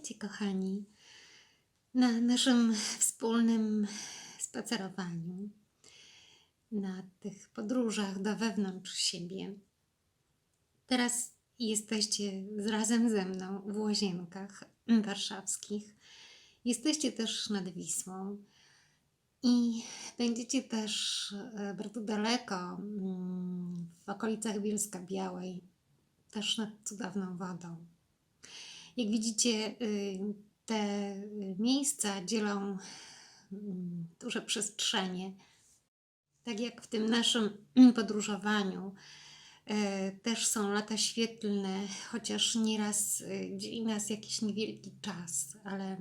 Witajcie, kochani, na naszym wspólnym spacerowaniu, na tych podróżach do wewnątrz siebie. Teraz jesteście razem ze mną w łazienkach warszawskich. Jesteście też nad Wisłą i będziecie też e, bardzo daleko, mm, w okolicach Bielska Białej, też nad cudowną wodą. Jak widzicie, y, te miejsca dzielą mm, duże przestrzenie. Tak jak w tym naszym podróżowaniu, e, też są lata świetlne, chociaż nieraz y, dzieli nas jakiś niewielki czas, ale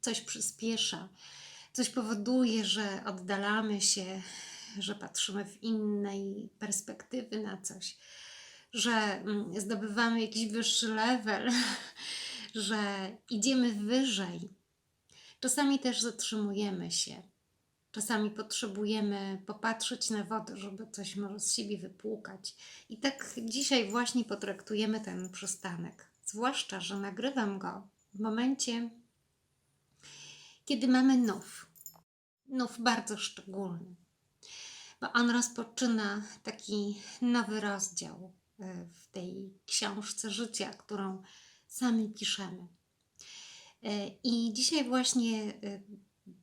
coś przyspiesza, coś powoduje, że oddalamy się, że patrzymy w innej perspektywy na coś że mm, zdobywamy jakiś wyższy level, że idziemy wyżej. Czasami też zatrzymujemy się. Czasami potrzebujemy popatrzeć na wodę, żeby coś może z siebie wypłukać. I tak dzisiaj właśnie potraktujemy ten przystanek. Zwłaszcza, że nagrywam go w momencie, kiedy mamy nów. Nów bardzo szczególny, bo on rozpoczyna taki nowy rozdział w tej książce życia, którą sami piszemy. E, I dzisiaj właśnie e,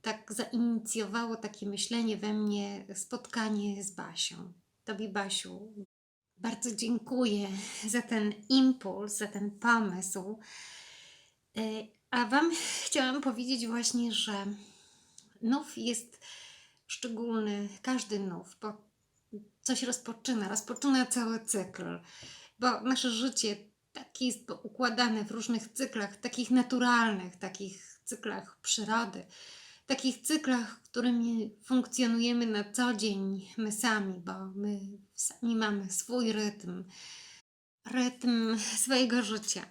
tak zainicjowało takie myślenie we mnie spotkanie z Basią. Tobie, Basiu, bardzo dziękuję za ten impuls, za ten pomysł. A Wam chciałam powiedzieć właśnie, że nów jest szczególny, każdy nów, bo coś rozpoczyna, rozpoczyna cały cykl, bo nasze życie tak jest układane w różnych cyklach, takich naturalnych, takich cyklach przyrody, takich cyklach, którymi funkcjonujemy na co dzień my sami, bo my sami mamy swój rytm, rytm swojego życia.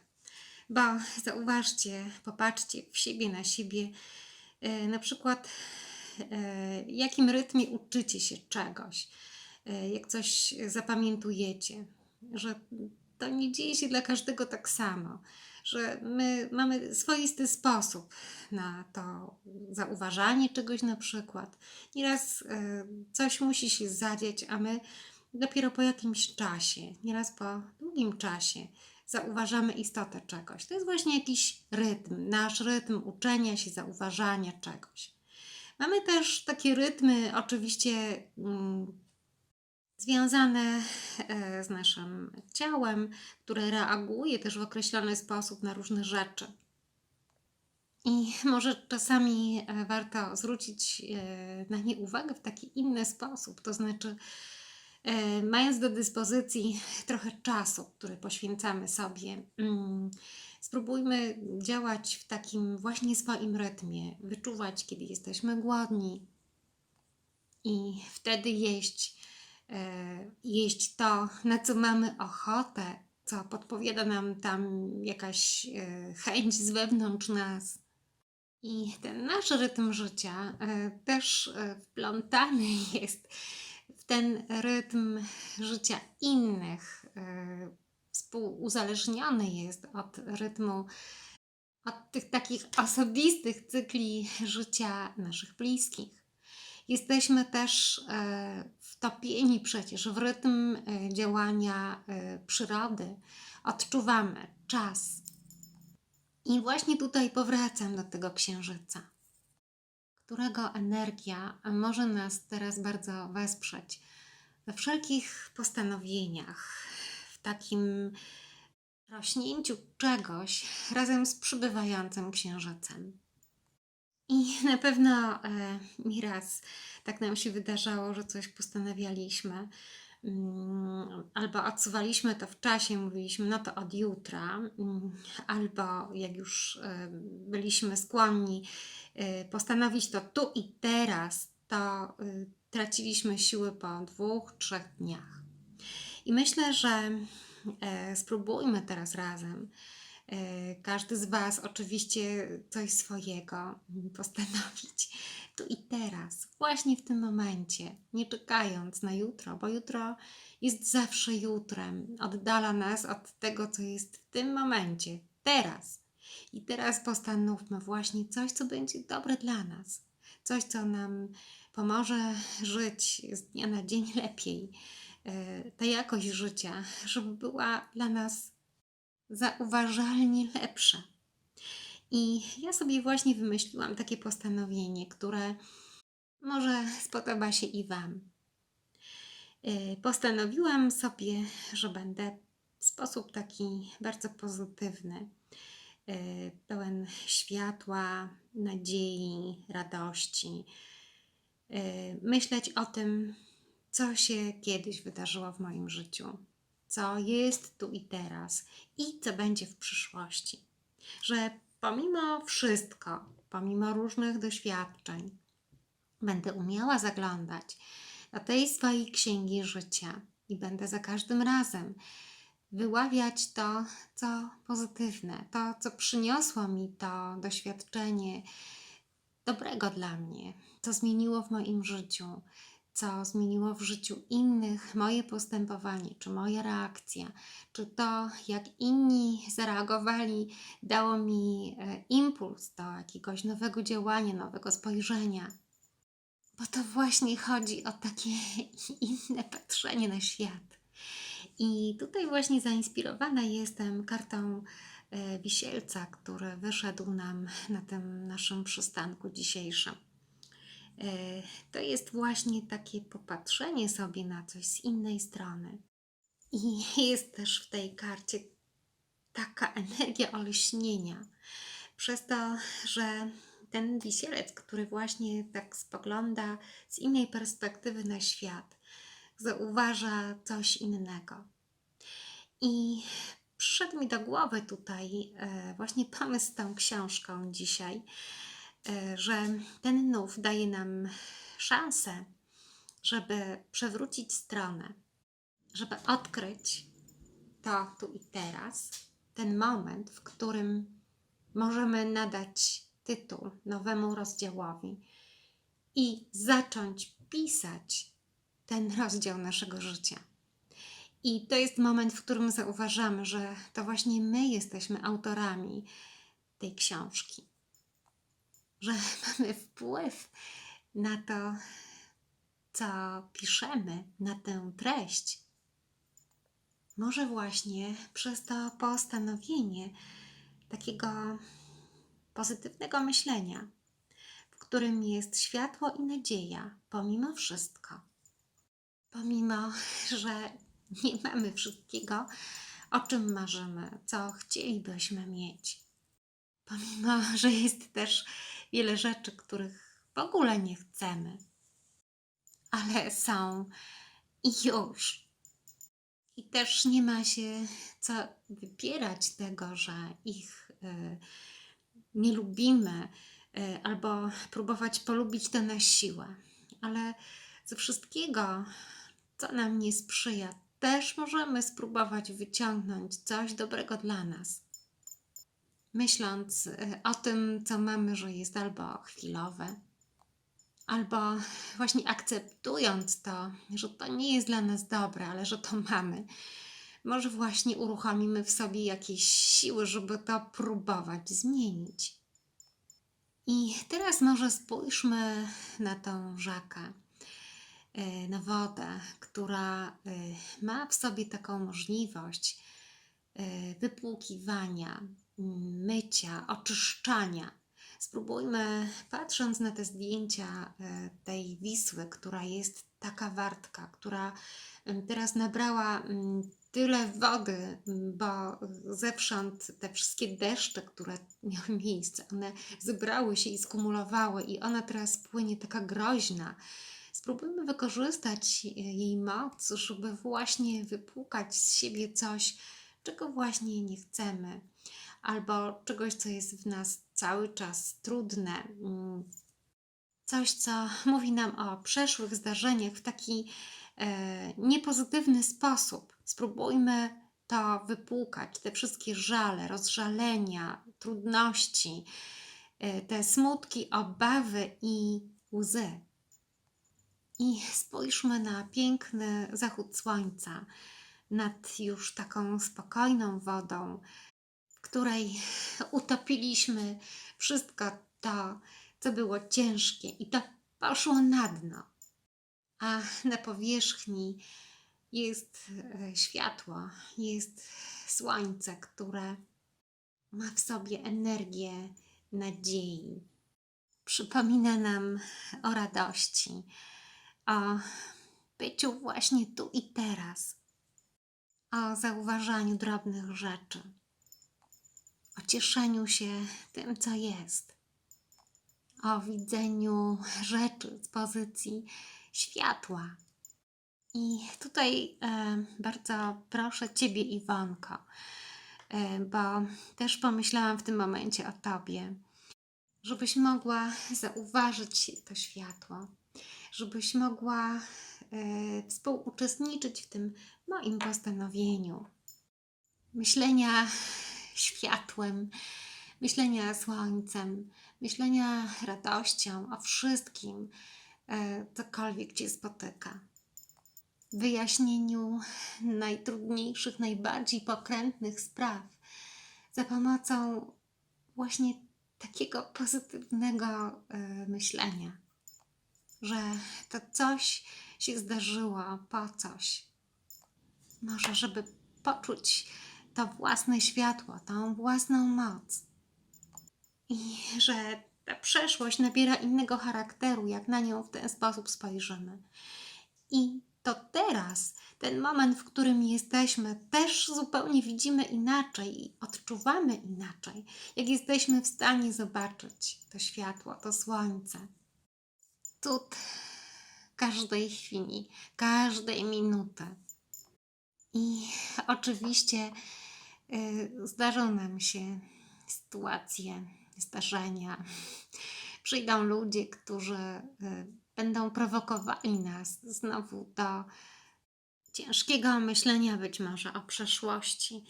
Bo zauważcie, popatrzcie w siebie, na siebie, e, na przykład, e, jakim rytmie uczycie się czegoś jak coś zapamiętujecie, że to nie dzieje się dla każdego tak samo, że my mamy swoisty sposób na to zauważanie czegoś na przykład. Nieraz e, coś musi się zadzieć, a my dopiero po jakimś czasie, nieraz po długim czasie zauważamy istotę czegoś. To jest właśnie jakiś rytm, nasz rytm uczenia się, zauważania czegoś. Mamy też takie rytmy, oczywiście mm, związane e, z naszym ciałem, które reaguje też w określony sposób na różne rzeczy. I może czasami e, warto zwrócić e, na nie uwagę w taki inny sposób, to znaczy, mając do dyspozycji trochę czasu, który poświęcamy sobie, mm, spróbujmy działać w takim właśnie swoim rytmie, wyczuwać, kiedy jesteśmy głodni i wtedy jeść jeść to, na co mamy ochotę, co podpowiada nam tam jakaś e, chęć z wewnątrz nas. I ten nasz rytm życia e, też wplątany jest w ten rytm życia innych, współuzależniony jest od rytmu, od tych takich osobistych cykli życia naszych bliskich. Jesteśmy też e, wtopieni przecież w rytm e, działania e, przyrody. Odczuwamy czas. I właśnie tutaj powracam do tego księżyca, którego energia może nas teraz bardzo wesprzeć we wszelkich postanowieniach, w takim rośnięciu czegoś razem z przybywającym księżycem. I na pewno e, mi raz tak nam się wydarzało, że coś postanawialiśmy, mm, albo odsuwaliśmy to w czasie, mówiliśmy, no to od jutra, mm, albo jak już e, byliśmy skłonni e, postanowić to tu i teraz, to traciliśmy siły po dwóch, trzech dniach. I myślę, że spróbujmy teraz razem każdy z Was oczywiście coś swojego postanowić tu i teraz, właśnie w tym momencie, nie czekając na jutro, bo jutro jest zawsze jutrem, oddala nas od tego, co jest w tym momencie, teraz. I teraz postanówmy właśnie coś, co będzie dobre dla nas. Coś, co nam pomoże żyć z dnia na dzień lepiej. E, Ta jakość życia, żeby była dla nas zauważalnie lepsza. I ja sobie właśnie wymyśliłam takie postanowienie, które może spodoba się i Wam. Y, Postanowiłam sobie, że będę w sposób taki bardzo pozytywny, y, pełen światła, nadziei, radości, y, myśleć o tym, co się kiedyś wydarzyło w moim życiu, co jest tu i teraz i co będzie w przyszłości. Że pomimo wszystko, pomimo różnych doświadczeń, będę umiała zaglądać do tej swojej księgi życia i będę za każdym razem wyławiać to, co pozytywne, to, co przyniosło mi to doświadczenie dobrego dla mnie, co zmieniło w moim życiu, co zmieniło w życiu innych moje postępowanie, czy moja reakcja, czy to, jak inni zareagowali, dało mi e, impuls do jakiegoś nowego działania, nowego spojrzenia. Bo to właśnie chodzi o takie inne patrzenie na świat. I tutaj właśnie zainspirowana jestem kartą e, wisielca, który wyszedł nam na tym naszym przystanku dzisiejszym. E, To jest właśnie takie popatrzenie sobie na coś z innej strony. I jest też w tej karcie taka energia olśnienia. Przez to, że ten wisielec, który właśnie tak spogląda z innej perspektywy na świat, zauważa coś innego. I przyszedł mi do głowy tutaj e, właśnie pomysł z tą książką dzisiaj, że ten nów daje nam szansę, żeby przewrócić stronę, żeby odkryć to tu i teraz, ten moment, w którym możemy nadać tytuł nowemu rozdziałowi i zacząć pisać ten rozdział naszego życia. I to jest moment, w którym zauważamy, że to właśnie my jesteśmy autorami tej książki. Że mamy wpływ na to, co piszemy, na tę treść. Może właśnie przez to postanowienie takiego pozytywnego myślenia, w którym jest światło i nadzieja, pomimo wszystko. Pomimo, że nie mamy wszystkiego, o czym marzymy, co chcielibyśmy mieć. Pomimo, że jest też wiele rzeczy, których w ogóle nie chcemy, ale są i już. I też nie ma się co wypierać tego, że ich y, nie lubimy, y, albo próbować polubić to na siłę. Ale ze wszystkiego, co nam nie sprzyja, też możemy spróbować wyciągnąć coś dobrego dla nas. Myśląc y, o tym, co mamy, że jest albo chwilowe, albo właśnie akceptując to, że to nie jest dla nas dobre, ale że to mamy, może właśnie uruchomimy w sobie jakieś siły, żeby to próbować zmienić. I teraz może spójrzmy na tą rzekę, e, na wodę, która e, ma w sobie taką możliwość wypłukiwania, mycia, oczyszczania. Spróbujmy, patrząc na te zdjęcia e, tej Wisły, która jest taka wartka, która teraz nabrała tyle wody, bo zewsząd te wszystkie deszcze, które miały miejsce, one zebrały się i skumulowały, i ona teraz płynie taka groźna. Spróbujmy wykorzystać e, jej moc, żeby właśnie wypłukać z siebie coś, czego właśnie nie chcemy, albo czegoś, co jest w nas cały czas trudne. mm, Coś, co mówi nam o przeszłych zdarzeniach w taki e, niepozytywny sposób. Spróbujmy to wypłukać, te wszystkie żale, rozżalenia, trudności, e, te smutki, obawy i łzy. I spójrzmy na piękny zachód słońca nad już taką spokojną wodą, której utopiliśmy wszystko to, co było ciężkie i to poszło na dno. A na powierzchni jest e, światło, jest słońce, które ma w sobie energię nadziei. Przypomina nam o radości, o byciu właśnie tu i teraz, o zauważaniu drobnych rzeczy, cieszeniu się tym, co jest, o widzeniu rzeczy z pozycji światła. I tutaj e, bardzo proszę Ciebie, Iwonko, e, bo też pomyślałam w tym momencie o Tobie, żebyś mogła zauważyć to światło, żebyś mogła e, współuczestniczyć w tym moim postanowieniu. Myślenia światłem, myślenia słońcem, myślenia radością, o wszystkim, e, cokolwiek Cię spotyka. Wyjaśnieniu najtrudniejszych, najbardziej pokrętnych spraw za pomocą właśnie takiego pozytywnego e, myślenia, że to coś się zdarzyło po coś. Może, żeby poczuć to własne światło, tą własną moc. I że ta przeszłość nabiera innego charakteru, jak na nią w ten sposób spojrzymy. I to teraz, ten moment, w którym jesteśmy, też zupełnie widzimy inaczej i odczuwamy inaczej, jak jesteśmy w stanie zobaczyć to światło, to słońce. Cud każdej chwili, każdej minuty. I oczywiście zdarzą nam się sytuacje, zdarzenia. Przyjdą ludzie, którzy y, będą prowokowali nas znowu do ciężkiego myślenia, być może o przeszłości,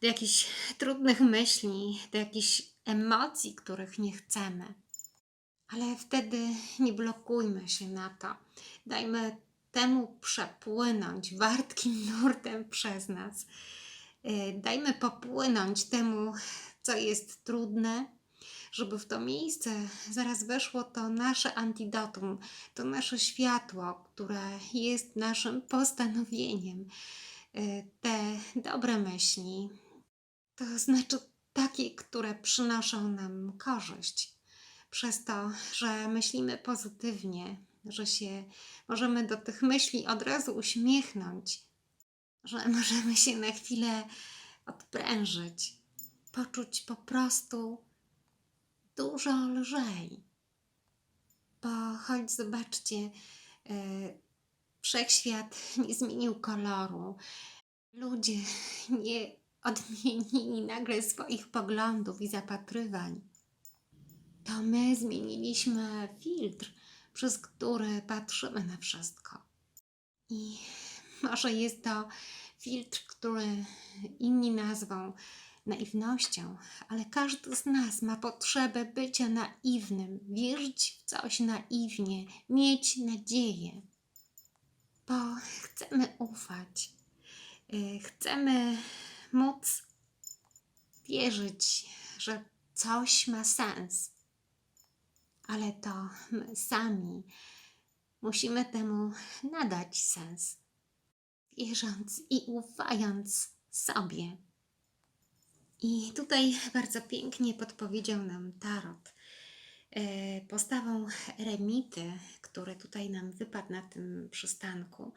do jakichś trudnych myśli, do jakichś emocji, których nie chcemy. Ale wtedy nie blokujmy się na to. Dajmy temu przepłynąć wartkim nurtem przez nas. Y, dajmy popłynąć temu, co jest trudne, żeby w to miejsce zaraz weszło to nasze antidotum, to nasze światło, które jest naszym postanowieniem. Y, te dobre myśli, to znaczy takie, które przynoszą nam korzyść. Przez to, że myślimy pozytywnie, że się możemy do tych myśli od razu uśmiechnąć, że możemy się na chwilę odprężyć, poczuć po prostu dużo lżej. Bo choć zobaczcie, yy, wszechświat nie zmienił koloru, ludzie nie odmienili nagle swoich poglądów i zapatrywań, to my zmieniliśmy filtr, przez który patrzymy na wszystko. I może jest to filtr, który inni nazwą naiwnością, ale każdy z nas ma potrzebę bycia naiwnym, wierzyć w coś naiwnie, mieć nadzieję, bo chcemy ufać, y, chcemy móc wierzyć, że coś ma sens, ale to my sami musimy temu nadać sens, wierząc i ufając sobie. I tutaj bardzo pięknie podpowiedział nam Tarot e, postawą eremity, który tutaj nam wypadł na tym przystanku.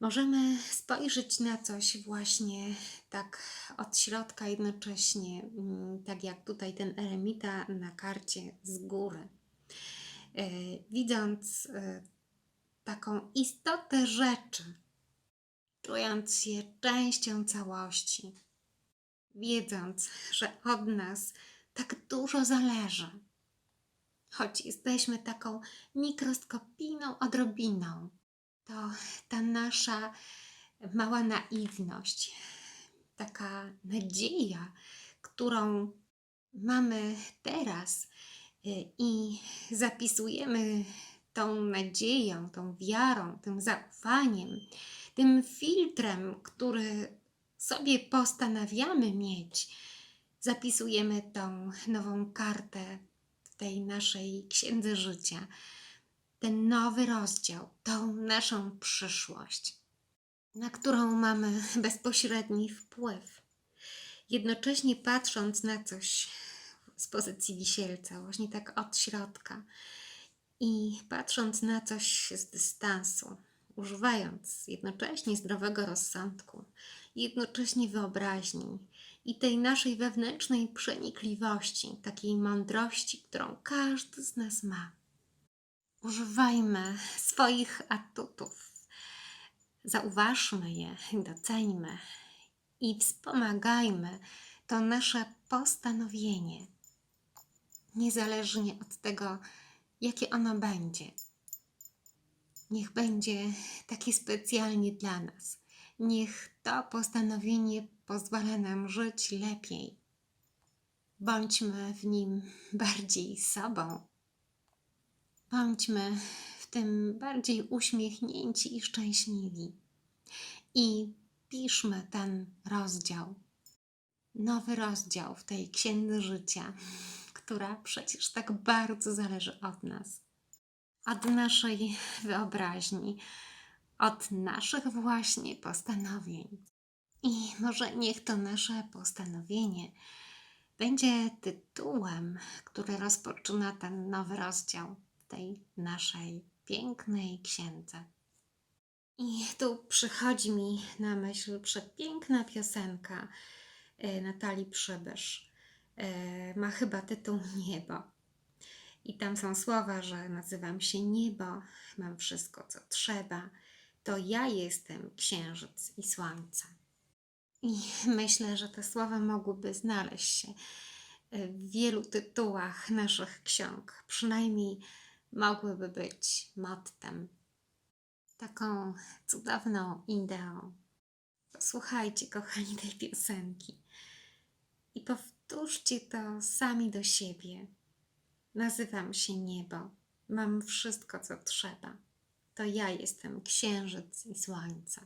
Możemy spojrzeć na coś właśnie tak od środka, jednocześnie, mm, tak jak tutaj ten eremita na karcie z góry. E, widząc e, taką istotę rzeczy, czując się częścią całości wiedząc, że od nas tak dużo zależy. Choć jesteśmy taką mikroskopijną odrobiną, to ta nasza mała naiwność, taka nadzieja, którą mamy teraz y, i zapisujemy tą nadzieją, tą wiarą, tym zaufaniem, tym filtrem, który sobie postanawiamy mieć, zapisujemy tą nową kartę w tej naszej księdze życia, ten nowy rozdział, tą naszą przyszłość, na którą mamy bezpośredni wpływ. Jednocześnie patrząc na coś z pozycji wisielca, właśnie tak od środka i patrząc na coś z dystansu, używając jednocześnie zdrowego rozsądku, jednocześnie wyobraźni i tej naszej wewnętrznej przenikliwości, takiej mądrości, którą każdy z nas ma. Używajmy swoich atutów, zauważmy je, doceńmy i wspomagajmy to nasze postanowienie, niezależnie od tego, jakie ono będzie. Niech będzie takie specjalnie dla nas. Niech to postanowienie pozwala nam żyć lepiej. Bądźmy w nim bardziej sobą. Bądźmy w tym bardziej uśmiechnięci i szczęśliwi. I piszmy ten rozdział. Nowy rozdział w tej księdze życia, która przecież tak bardzo zależy od nas od naszej wyobraźni, od naszych właśnie postanowień. I może niech to nasze postanowienie będzie tytułem, który rozpoczyna ten nowy rozdział tej naszej pięknej księdze. I tu przychodzi mi na myśl przepiękna piosenka e, Natalii Przybysz. E, Ma chyba tytuł Niebo. I tam są słowa, że nazywam się niebo, mam wszystko, co trzeba. To ja jestem księżyc i słońce. I myślę, że te słowa mogłyby znaleźć się w wielu tytułach naszych ksiąg. Przynajmniej mogłyby być mottem. Taką cudowną ideą. Posłuchajcie, kochani, tej piosenki i powtórzcie to sami do siebie. Nazywam się niebo, mam wszystko, co trzeba. To ja jestem księżyc i słońce.